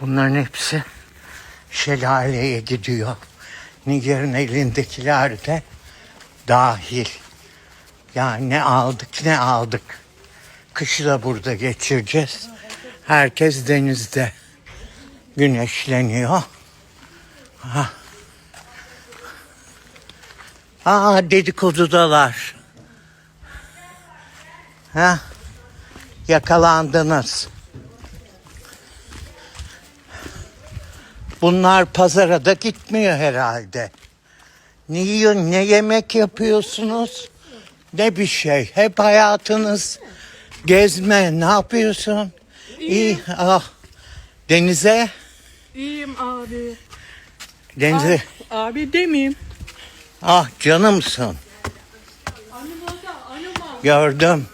Bunların hepsi şelaleye gidiyor. Niger'in elindekiler de dahil. Yani ne aldık ne aldık. Kışı da burada geçireceğiz. Herkes denizde güneşleniyor. Ha. Aa dedikodudalar. Ha? Yakalandınız. Bunlar pazara da gitmiyor herhalde. Ne yiyor, ne yemek yapıyorsunuz? Ne bir şey. Hep hayatınız gezme. Ne yapıyorsun? İyi. Ah. Denize, İyiyim abi. denize. Abi demeyeyim. Ah canımsın. Gördüm.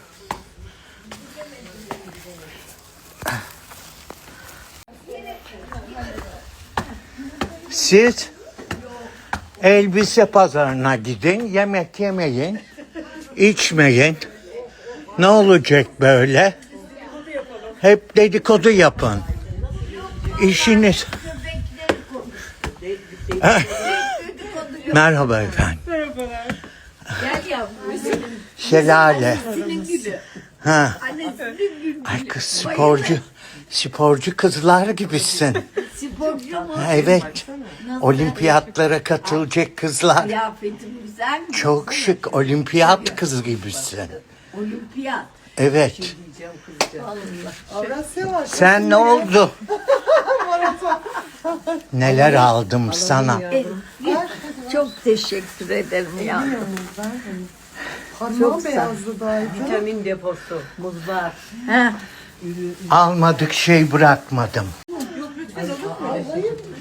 Siz elbise pazarına gidin, yemek yemeyin, içmeyin. Ne olacak böyle? Hep dedikodu yapın. İşiniz... Merhaba efendim. Gel yavrum. Şelale. Ha. Ay kız sporcu. Sporcu kızlar gibisin. Sporcu mu? Evet. Olimpiyatlara katılacak kızlar. Kıyafetim güzel mi? Çok şık olimpiyat kızı gibisin. Olimpiyat. Evet. Avrasya Sen ne oldu? Neler aldım sana. Eh, Çok teşekkür ederim ya. Parmağım beyazlı daha Vitamin deposu, muzlar. Ha, Almadık şey bırakmadım.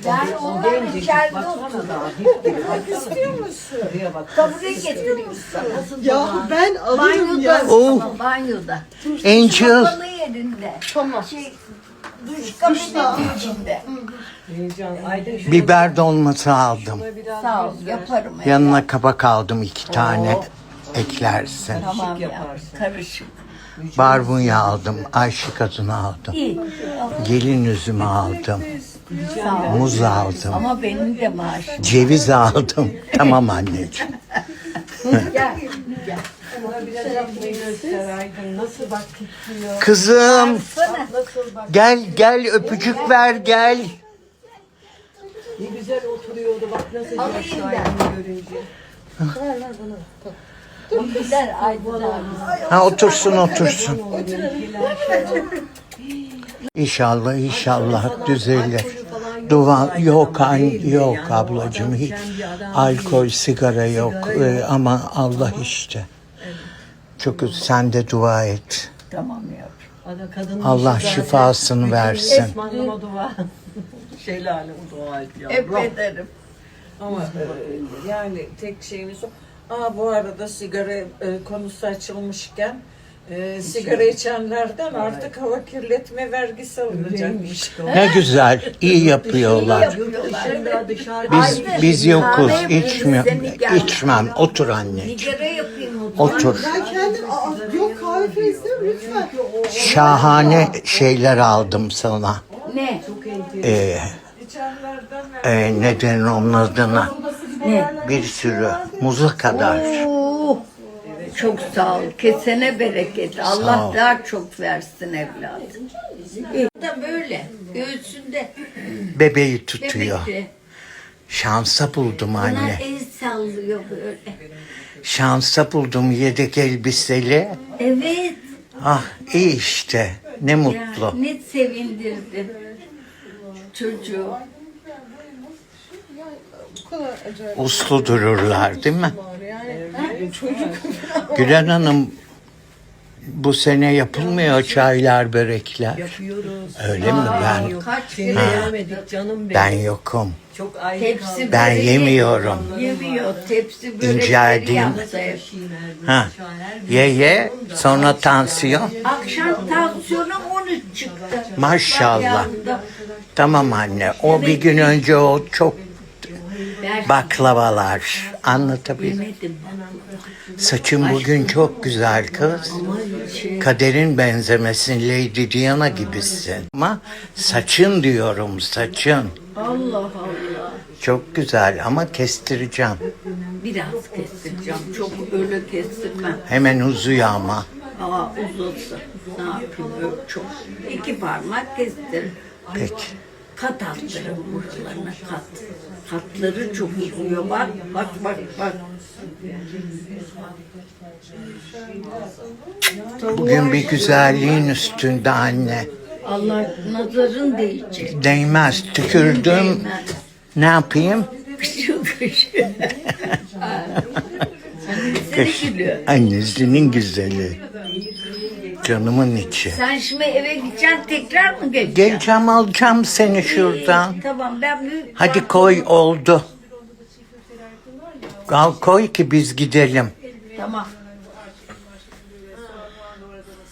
Ben onlar içeride oturuyorum. Tabure getirmişsin. Ya ben alırım ya. Banyoda. Oh. Banyoda. Angel. Kapalı yerinde. Tamam. Şey, duş kabinin içinde. Heyecan. Biber dolması aldım. Sağ ol yaparım. Yanına kabak aldım iki tane. Eklersin. Tamam ya. yaparsın. Karışık. Barbunya aldım. Ayşe kadını aldım. İyi. Gelin üzümü aldım. Sağ ol. Muz aldım. Ama benim de maaşım. Ceviz aldım. Tamam anneciğim. Gel. Kızım gel gel öpücük ver gel. Ne güzel oturuyordu. Bak nasıl Alayım yaşlı ben. Görünce. O gider Aydın abi. Ha otursun otursun. İnşallah inşallah düzelir. Dua yok an yok ablacığım hiç alkol sigara yok Ee, ama Allah işte. Çok sen de dua et. Tamam yavrum. Ana kadının Allah işi zaten şifasını versin. Esmanlama dua. Şelale dua et ya. Hep ederim. Ama e, yani tek şeyimiz o. Aa bu arada sigara e, konusu açılmışken e, sigara içenlerden artık hava kirletme vergisi alınacakmış. Ne güzel iyi yapıyorlar. Dışarıda. Biz biz yokuz Kahve içmiyor bizden geldi. içmem otur anne. Nigara yapayım mı? Otur. Ben kendim aa, yok kahve falan istemiyorum lütfen. Şahane şeyler aldım sana. Ne? Ee, İçenlerden e, neden onun adına Ne? bir sürü muza kadar. Oo, çok sağ ol. Kesene bereket. Allah ol. daha çok versin evladım. İyi. Da böyle. Göğsünde. Bebeği tutuyor. Bebekte. Şansa buldum Buna anne. el sallıyor böyle. Şansa buldum yedek elbiseli. Evet. Ah iyi işte. Ne Ya, mutlu. ne sevindirdi. Çocuğu. Bu kadar acayip Uslu dururlar değil mi? yani. Çocuk Gülen Hanım bu sene yapılmıyor çaylar börekler. Yapıyoruz. Öyle mi ben? Kaç Seni kere yemedik canım benim. Ben yokum. Çok ayrı Tepsi kaldık. Ben yemiyorum. Yemiyor. Tepsi börekleri yaptı hep. Ha. Ye ye sonra tansiyon. Akşam tansiyonum 13 çıktı. Maşallah. Tamam anne. O bir gün önce o çok baklavalar. Anlatabiliyor Yemedim. Saçın bugün çok güzel kız. Kaderin benzemesin Lady Diana gibisin. Ama saçın diyorum saçın. Allah Allah. Çok güzel ama kestireceğim. Biraz kestireceğim. Çok öyle kestirmem. Hemen uzuyor ama. Aa uzatsa. Ne yapayım öyle çok. İki parmak kestir. Peki. Kat altları buralarına kat. Katları çok uzuyor. Bak bak bak bak. Bugün bir güzelliğin üstünde anne. Allah nazarın değecek. Değmez. Tükürdüm. Ne yapayım? Kış. Annesinin güzeli. Canımın içi. Sen şimdi eve gideceksin tekrar mı geleceksin? Geleceğim alacağım seni şuradan. Tamam ben bir... Hadi koy oldu. Al koy ki biz gidelim. Tamam.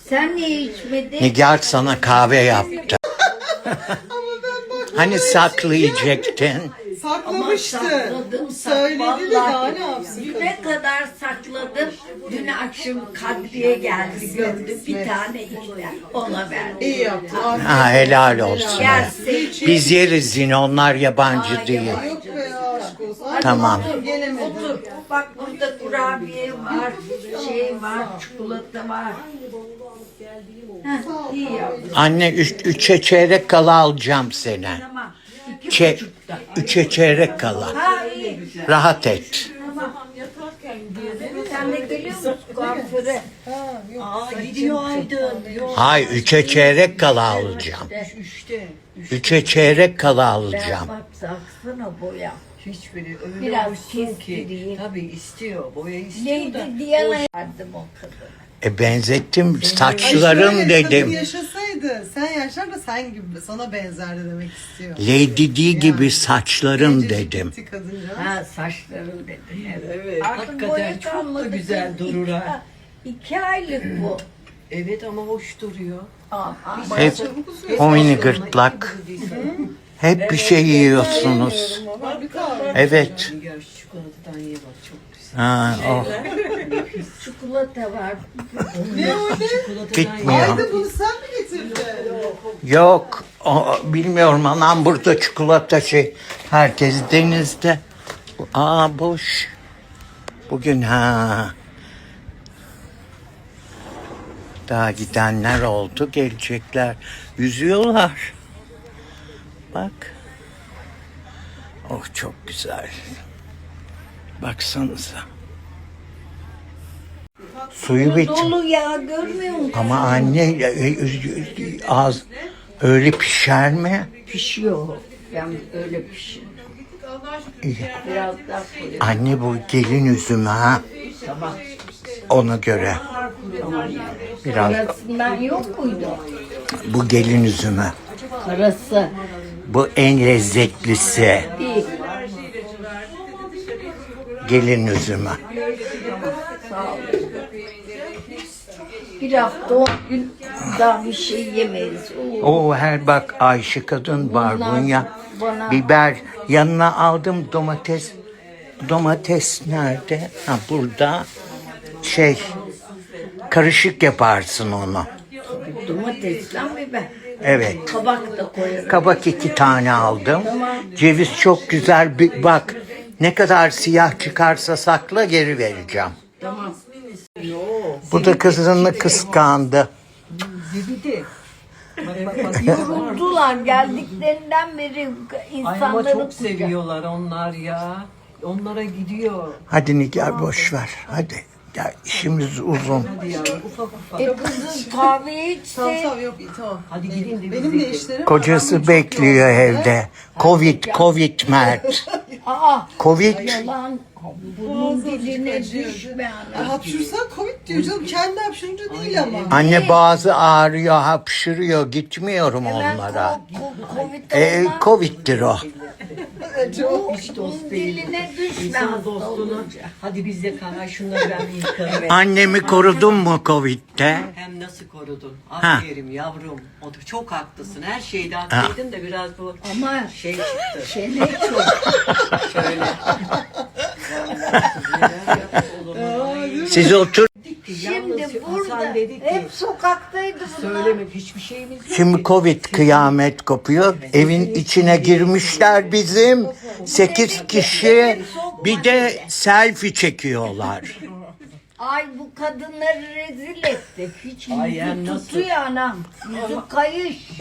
Sen niye içmedin? Nigar sana kahve yaptı. hani saklayacaktın? Saklamıştı. Sakladım, Söyledi de daha ne yapsın? Düne kadar sakladım. Dün akşam Kadriye geldi gördü bir tane içti. Ona verdim. İyi yaptın. Aferin. Ha helal olsun. Gelsin. Biz yeriz yine onlar yabancı değil. Yok be aşk olsun. Ay, Tamam. Gelemedim. Otur. Bak burada kurabiye var, şey var, çikolata var. Heh, iyi. Anne üç, üçe çeyrek kala alacağım seni. Tamam. Çe, üçe çeyrek kala. Rahat et. Tamam. Sen de geliyor musun kuaföre? Aa gidiyor Aydın. Yok. Hay üçe çeyrek kala alacağım. Üçte. Üçe çeyrek kala alacağım. bak saksana boya. Hiçbiri öyle Biraz hoşsun ki. Tabii istiyor. Boya istiyor da. Neydi diye verdim o. E benzettim saçlarım şöyle, Kadın yaşasaydı sen yaşlar da sen gibi sana benzerdi demek istiyor. Lady Di gibi saçlarım Gencecik dedim. gitti. Ha saçlarım dedi. Evet. Evet, hakikaten boya çok da kalmadı. güzel durur ha. İki aylık bu. Evet ama hoş duruyor. Aa, Hep homini gırtlak. Hep bir şey yiyorsunuz. Evet. Şu çikolatadan ye bak çok güzel. Ha, oh. çikolata var. Ne o ne? Çikolatadan Gitmiyor. Ayda bunu sen mi? Yok. o- bilmiyorum anam burada çikolata şey. Herkes denizde. Aa boş. Bugün ha. Daha gidenler oldu. Gelecekler. Yüzüyorlar. Bak. Oh çok güzel. Baksanıza. Suyu bitti. Dolu ya görmüyor musun? Ama anne e, e, e, az öyle pişer mi? Pişiyor. Ben öyle pişiyor. Biraz daha koyuyorum. Anne bu gelin üzümü ha. Tamam. Ona göre. Biraz Karasından yok muydu? bu gelin üzümü. Karası. Bu en lezzetlisi. Değil. Gelin üzümü. Sağ ol. Bir hafta on gün daha bir şey yemeyiz. O her bak Ayşe kadın barbunya. bana- Biber yanına aldım domates. Domates nerede? Ha burada. Şey karışık yaparsın onu. Domatesle biber. Evet. Kabak da koyarım. Kabak iki tane aldım. Ceviz çok güzel. Bir, bak ne kadar siyah çıkarsa sakla geri vereceğim. Tamam. Bu da kızını kıskandı. Zibidi. Bak bak bak. Yoruldular geldiklerinden beri Ay ama insanları çok seviyorlar onlar ya. Onlara gidiyor. Hadi Nigar boş ver. Hadi. Ya işimiz uzun. Hadi ya ufak ufak. E kızım kahve Tamam içse. tamam yok iyi tamam. Hadi gidin de Benim de işlerim var. Kocası bekliyor evde. Covid, Covid Mert. Aa Covid. yalan Bunun diline acıyor. düşme Ya ana. hapşursan Covid diyor canım. Kendi hapşırınca değil ama. Anne boğazı ağrıyor, hapşırıyor. Gitmiyorum Hemen onlara. Covid E, olmaz. Covid'dir o. Bu- Hiç bunun dost değil. diline düşme İnsan hasta dostluğuna. olunca. Hadi biz de kana şunları ben yıkarım. Annemi korudun mu Covid'de? Hem nasıl korudun? Ha. Aferin yavrum. O da çok haklısın. Her şeyde haklıydın da biraz bu Ama şey çıktı. sene çok. Şöyle. Siz otur. Şimdi burada hep sokaktaydı bunlar. söyleme hiçbir şeyimiz yok. Şimdi Covid kıyamet kopuyor. Evin içine girmişler bizim. Sekiz kişi. Bir de selfie çekiyorlar. Ay bu kadınları rezil etti. Hiç Ay, yüzü hem nasıl? tutuyor anam. Yüzü kayış.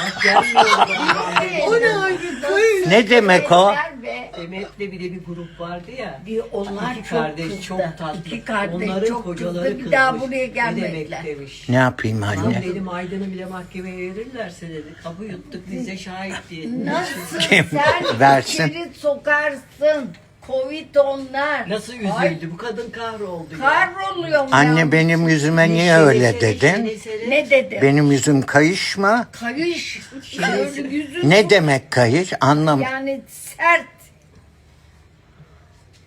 Bak gelmiyor. o ne ayrı kayış? Ne demek o? Be. Demet'le bir de bir grup vardı ya. Bir onlar İki çok kardeş kızdı. çok tatlı. İki kardeş Onların çok kocaları kızdı. Bir daha kızmış. buraya Ne gelmediler. demek demiş. Ne yapayım Lan anne? dedim Aydın'ı bile mahkemeye verirlerse dedi. Kapı yuttuk bize şahit diye. Nasıl Kim sen versin? içeri sokarsın? Covid onlar. Nasıl Ay, üzüldü? Bu kadın kahroldu ya. Kahroluyorum Anne ya. benim yüzüme niye Şene, öyle şene, dedin? şene. Ne dedi? Benim yüzüm kayış mı? Kayış. Böyle yüzü Ne demek kayış? Anlam. Yani sert.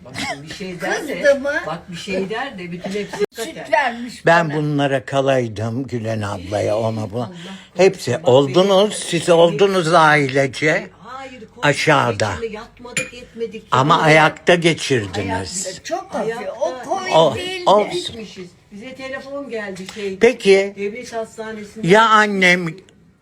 Bak şimdi bir şey der de. Kızdı mı? Bak bir şey der de bütün hepsi Süt dikkat vermiş Ben bana. bunlara kalaydım Gülen ablaya ona bu. Hepsi oldunuz siz oldunuz ailece Aşağıda. içinde Yatmadık etmedik. ama Ya. ayakta geçirdiniz. Çok hafif. O. Covid O- olsun. Gitmişiz. Bize telefon geldi şey. Peki Devlet hastanesinde. ya annem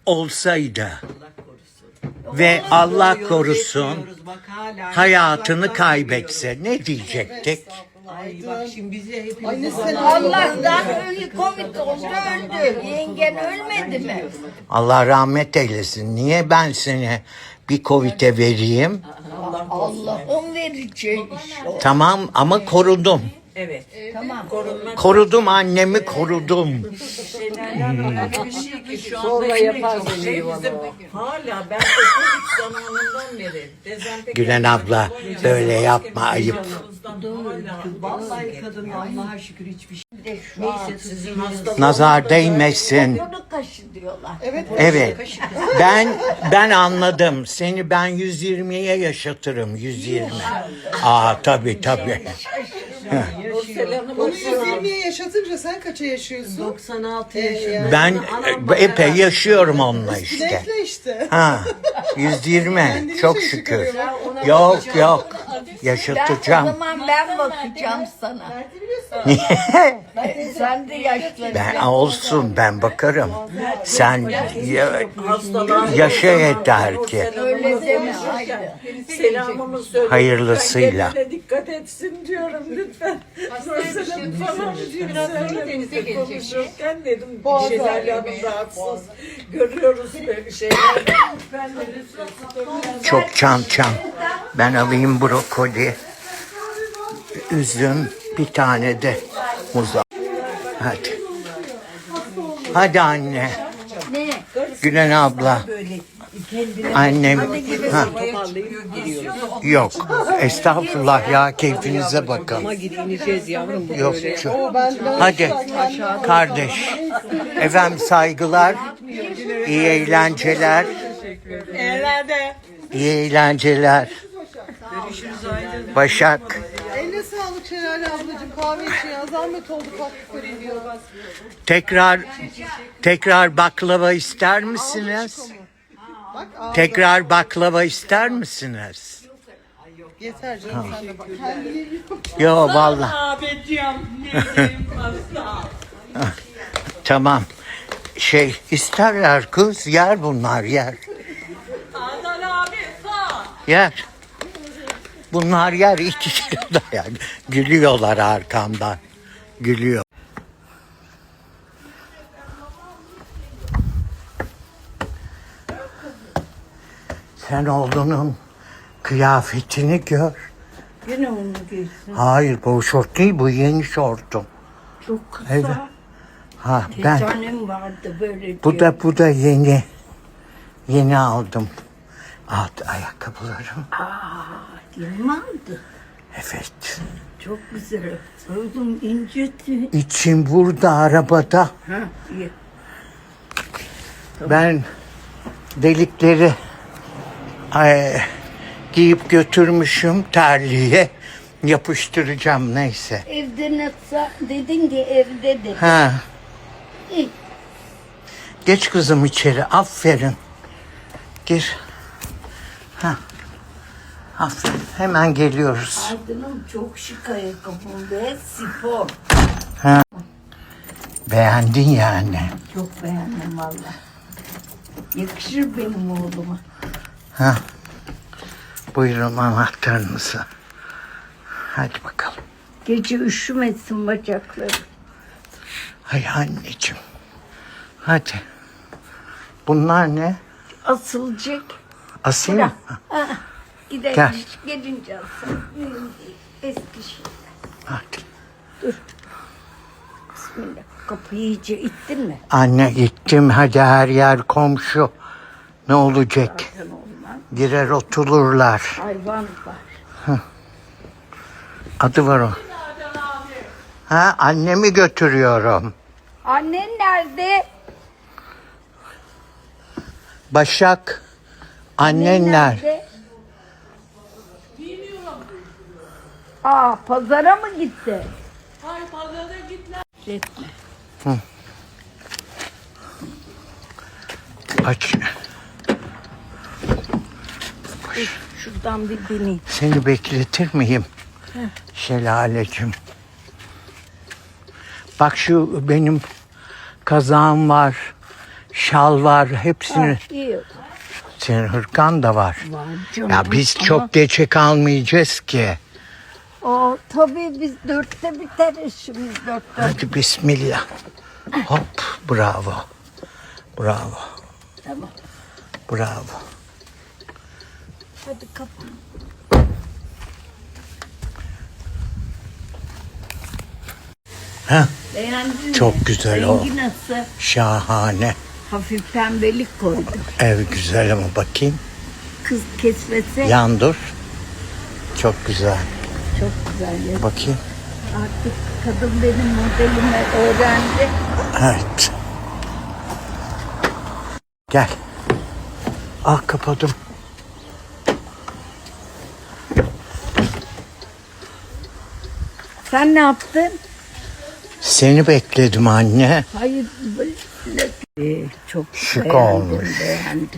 olsaydı Allah korusun. ve Allah korusun etmiyoruz. Bak hala hayatını kaybetse ne diyecektik? Ay bak şimdi bize hepimiz Allah'tan ölü Covid oldu öldü. Yengen ölmedi mi? Allah rahmet eylesin. Niye ben seni bir Covid'e vereyim? Vereceği iş o. Tamam ama korudum. Evet. Tamam. Korudum annemi korudum. Öyle bir şey ki şu anda Zorla en yapar çok seni şey bizim hala ben okul zamanından beri dezenfektan Gülen abla böyle yapma ayıp. Vallahi kadın Allah'a şükür hiçbir şey. Bir de şu an Neyse sizin hastalık. Nazar değmesin. bunu kaşı diyorlar. Evet. Evet. Ben ben anladım. Seni ben 120'ye yaşatırım. 120. Aa tabii tabii. Onu 120'ye yaşatınca sen kaça yaşıyorsun? 96 Ee, yaşında. yani. Ben Anam bak epey yaşıyorum onunla işte. Biletle işte. Ha. 120. Kendini Çok şey şükür. Yok yok. Ben o Yaşatacağım. zaman ben bakacağım sana. Ben- Sen de yaşlanacaksın. Ben olsun ben bakarım. Sen ya- Hastalar- yaşa yeter ki. Öyle deme haydi. Selamımı söyle. Hayırlısıyla. Kendine dikkat etsin diyorum lütfen. Mesela falan diyor. Denize konuşurken dedim bir şeyler yanım rahatsız. Görüyoruz böyle şeyler. De lütfen. Çok çam çam. Ben alayım brokoli, üzüm, bir tane de muz al. Hadi. Hadi anne. Ne? Gülen abla. Annem. Ha, yok. Estağfurullah ya keyfinize bakın. Yok çok. Hadi kardeş. Efendim saygılar. İyi eğlenceler. İyi eğlenceler. Başak. Eline sağlık Şelale ablacığım. Kahve için ya. Zahmet oldu kalkıp veriyor. Tekrar tekrar baklava ister misiniz? Bak Tekrar baklava ister misiniz? yeter canım sen de bak. Yo vallahi. Tamam. Şey isterler kız yer bunlar yer. Yer. Bunlar yer iki kilo da yer. Gülüyorlar arkamdan. Gülüyor. Sen oğlunun kıyafetini gör. Yine onu giysin. Hayır bu şort değil bu yeni şortum. Çok kısa. Evet. Ha Bir ben tanem vardı böyle bu diyor. da bu da yeni. Yeni aldım. Alt ayakkabılarım. Yeni aldı? Evet. Çok güzel. Oğlum inciti. İçim burada arabada. Ha iyi. Ben delikleri ay, giyip götürmüşüm terliğe. Yapıştıracağım neyse. Evde nasıl? Dedin ki evde dedin. Ha. İyi. Geç kızım içeri. Aferin. Gir. Ha. Aferin. Hemen geliyoruz. Aydın'ım çok şık ayakkabım ve spor. Beğendin yani. Çok beğendim valla. Yakışır benim oğluma. Ha. Buyurun anahtarınızı. Hadi bakalım. Gece üşümesin bacakları. Hay anneciğim. Hadi. Bunlar ne? Asılacak. Asıl mı? Gider Gel. gelince alsın. Mühim değil. Hadi. Bismillah. Kapıyı iyice ittin mi? Anne gittim hadi her yer komşu. Ne olacak? Sen olmaz. Girer otururlar. Hayvan var. Adı var o. Ha annemi götürüyorum. Annen nerede? Başak. Annenler. Aa pazara mı gitti? Hayır pazara gittiler. Etme. Aç. Şuradan bir bineyim. Seni bekletir miyim? Şelalecim. Bak şu benim kazağım var. Şal var. Hepsini. Ha, iyi. Senin hırkan da var. Var canım. Ya biz Ama çok geçe kalmayacağız ki. O tabii biz dörtte biter işimiz dörtte. Hadi bismillah. Hop bravo. Bravo. Tamam. Bravo. Hadi kapı. Beğendin Çok mi? güzel o. Rengi nasıl? şahane. Hafif pembelik koydum. Ev güzel ama bakayım. Kız kesmese Yan dur. Çok güzel. Güzel ya. Bakayım. Artık kadın benim modelimi öğrendi. Evet. Gel. Ah kapadım. Sen ne yaptın? Seni bekledim anne. Hayır. çok Şık beğendim, olmuş. beğendim.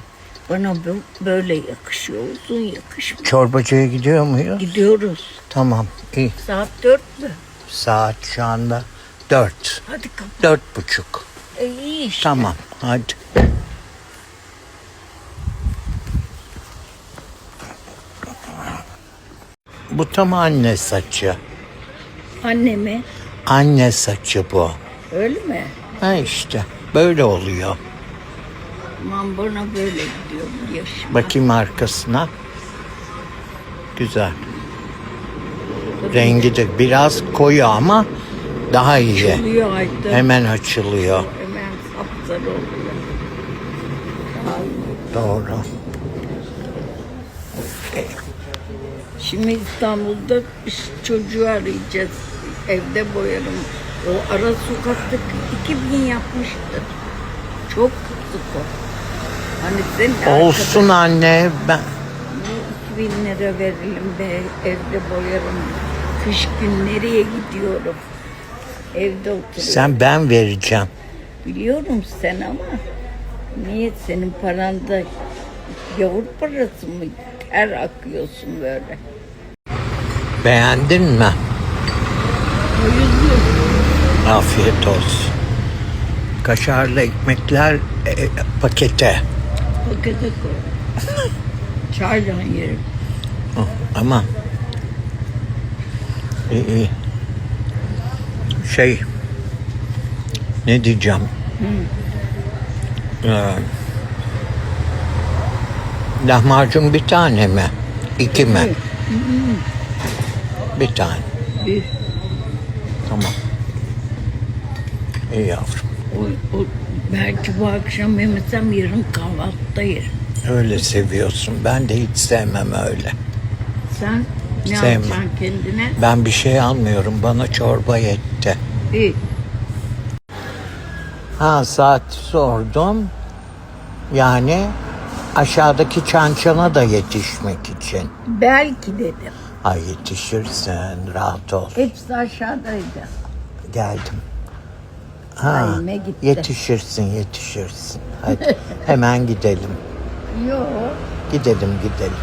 Bana bu- böyle yakışıyor. Uzun yakışmıyor. Çorbacıya gidiyor muyuz? Gidiyoruz. Tamam. iyi. Saat dört mü? Saat şu anda dört. Hadi kapı. Dört buçuk. E, iyi işte. Tamam. Hadi. Bu tam anne saçı. Annemi. Anne saçı bu. Öyle mi? Ha işte böyle oluyor. Aman bana böyle gidiyor bu. Bakayım arkasına. Güzel. Rengi de biraz koyu ama daha iyi. Oluyor Aydın. Hemen açılıyor. Hemen sapsarı oluyor. Doğru. Şimdi İstanbul'da biz çocuğu arayacağız. Evde boyarım. O ara sokakta 2000 yapmıştır. Çok o. Hani senin Olsun anne. Ben arkadaşına 2000 lira verelim be evde boyarım. Kış gün nereye gidiyorum? Evde oturuyorum. sen ben vereceğim. Biliyorum sen ama niye senin paranda yavur parası mı? Ter akıyorsun böyle. Beğendin mi? Bayılıyorum. Afiyet olsun. Kaşarlı ekmekler e, e, pakete. Koy. Çayla yerim. Oh, Ama iyi. Şey ne diyeceğim? Ee, lahmacun bir tane mi? İki mi? Bir tane. Bir, Tamam. İyi yavrum. O, o, belki bu akşam yemesem yarın kahvaltıda yerim. Öyle seviyorsun. Ben de hiç sevmem öyle. Sen Ne Sevmem. yapacaksın kendine? Ben bir şey almıyorum. Bana çorba yetti. İyi. Ha saat sordum. Yani aşağıdaki çançana da yetişmek için. Belki dedim. Ay yetişirsin rahat ol. Hepsi aşağıdaydı. Geldim. Ha, Naime gitti. yetişirsin yetişirsin. Hadi hemen gidelim. Yok. Gidelim gidelim.